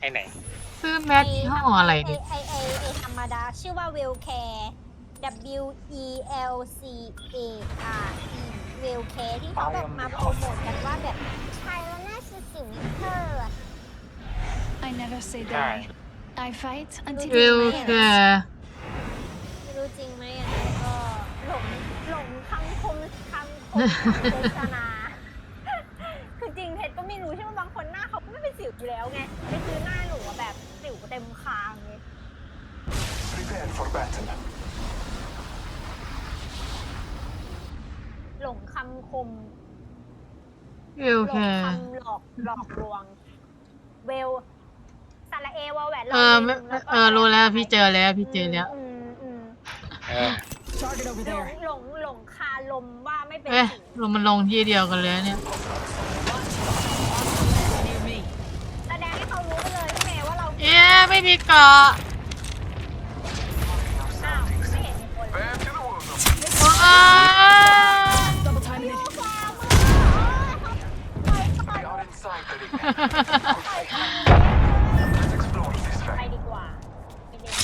ไอ้ไหน ซื้อแมสยี่ห้ออะไรไอดิไอไอไอธรรมดา ชื่อว่า Well Care W E L C A R E Well Care ที่เขาแบบมาโปรโมทกันว่าแบบใช้แล้วน่าจะสิวเธออะ I never say Hi. die. I fight until วิว my แค hands. ร์ไม่รู้จริงไหมอันนี้ก็หลงหลงคำคมคำคมคำโฆษณา คือจริงเพชรก็ไม่รู้ใช่ไหมบางคนหน้าเขาก็ไม่เป็นสิวอยู่แล้วไงไม่คือหน้าหนูอะแบบสิวเต็มคางเลย Prepare for battle. หลง คำคมวิวหลแคงร์คำหลอกหลอกลวง เวลสระเอวาแหวนเออไม่เออรู้แล้วพี่เจอแล้วพี่เจอแล้ว อืมอืมเออ Target over หลง there. หลงหลงคาลมว่าไม่เป็นเอ๊ะสิวเรามันลงที่เดียวกันเลยเนี่ย Near me. แสดงให้เขารู้ไปเลยพี่เมย์ว่าเรา เอ๊ะไม่มีเกาะ ไป way. ดีกว่าไม่เด็น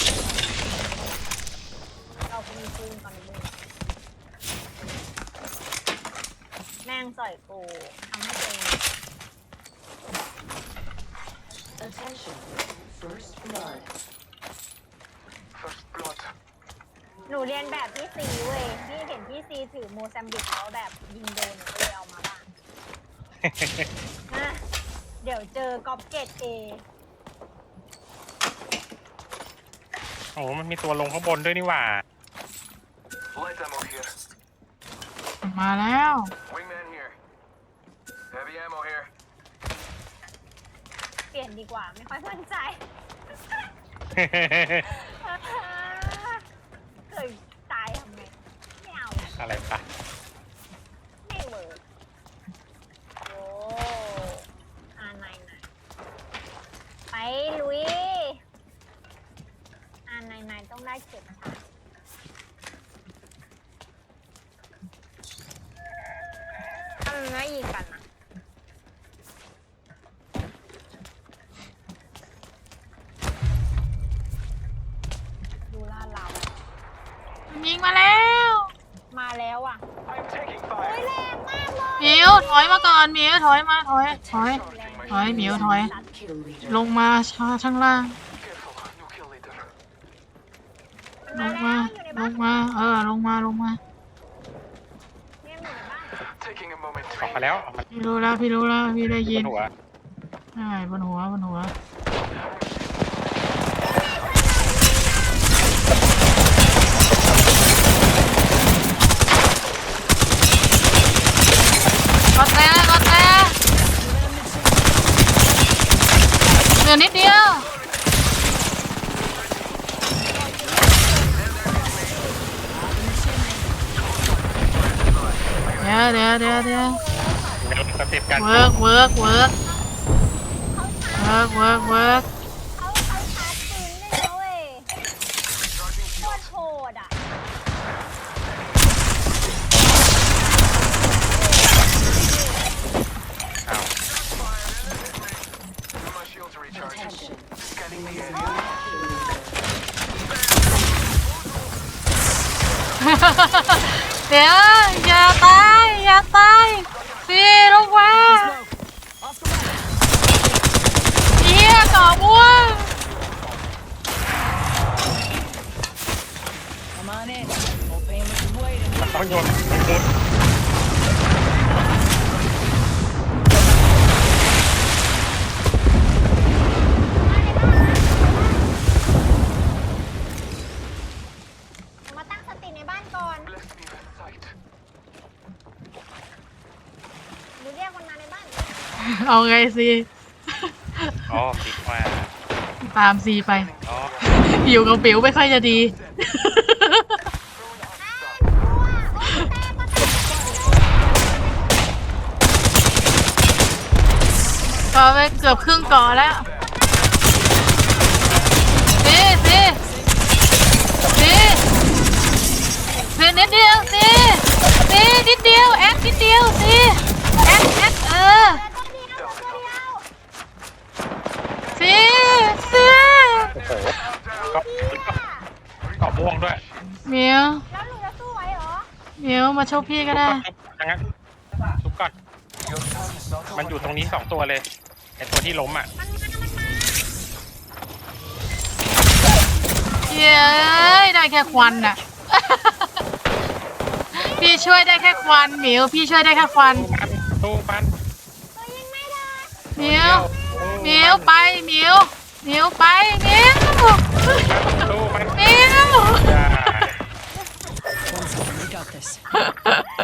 เราไปมีปืนก่อนเลยแม่งสอยกูทำให้ตัวเอง Attention. First blood. First blood. หนูเรียนแบบพี่ซีเว้ยพี่เห็นพี่ซีถือโมซัมบิกแล้วแบบยิงโดนหนูก็เลยเอามาบ้างนะ เดี๋ยวเจอกอบเกตเอโอ้โหมันมีตัวลงข้างบนด้วยนี่หว่า Light ammo here. มาแล้ว Wingman here. Heavy ammo here. เปลี่ยนดีกว่าไม่ค่อยมั่นใจเคยตายทำไงไม่เอาอะไรปะ ไม่เวิร์กโอ้อาไหนไหนไปลุยอา ไหนไหนต้องได้เข็มขัดทำไมไม่ยิงกันนะดูล่าดเรายิงมาแล้วมาแล้วอะ I'm taking โอ้ย fire. แรงมากเลยหมิวถอยมาก่อนหมิวถอยมาถอยถอย ถอยหมิวถอย Kill leader. ลงมาชาข้างล่าง ลงมา ลงมา เออ ลงมา ลงมาเนี่ยมันอยู่ในบ้าน Taking a moment. ออกมาแล้วออกมาพี่รู้แล้ว พี่รู้แล้ว พี่ได้บยินนหัวใช่บนหัว บนหัว กดแต่กดแต่เหลือนิดเดียว เดี๋ยวเดี๋ยวเดี๋ยวเดี๋ยวเดี๋ยวสเต็ปกันเวิร์กเวิร์กเวิร์กเวิร์กเวิร์กเวิร์กเขาเขาชาร์จปืนได้แล้วเว้ยโคตรโหดอะอ้าว เดี๋ยวอย่าตายอย่าตายฟีลงมาเฮียก่อบัวมันต้งยนมันโยนาตั้งสติในบ้านก่อน Bless me with sight. หนูเรียกมันมาในบ้าน เอาไงสิอ๋อปิดมาตามซีไป อ๋ออยู่กับปิ๋วไม่ค่อยจะดี ก็ไปเกือบครึ่งเกาะแล้วสิสิสิสินิดเดียวสิสินิดเดียวแอคนิดเดียวสิแอคแอคเออ ตัวเดียวตัวเดียว สิ โหก็เกาะม่วงด้วย เหมียว แล้วหนูจะสู้ไหวเหรอ เหมียวมาโชว์พี่ก็ได้อย่างนั้นทุบก่อน มันอยู่ตรงนี้สองตัวเลยไอตัวที่ล้มอะมันมามันมาเย้ยได้แค่ควันน่ะ พี่ช่วยได้แค่ควันเหมียวพี่ช่วยได้แค่ควันตู้ปันตัวยิงไม่ได้เหมียวเหมียวไปเหมียวเหมียวไปเหมียวตู้ปันเหมียว got this.